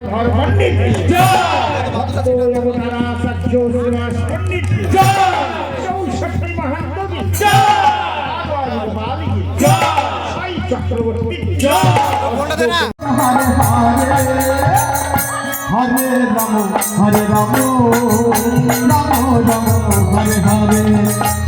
পণ্ডিত অবতারা সত্য শ্রীনিবাস পণ্ডিত চৌষট্টি মহান সাই চক্রবর্তী হরে রাম হরে রাম রাম রাম হরে হরে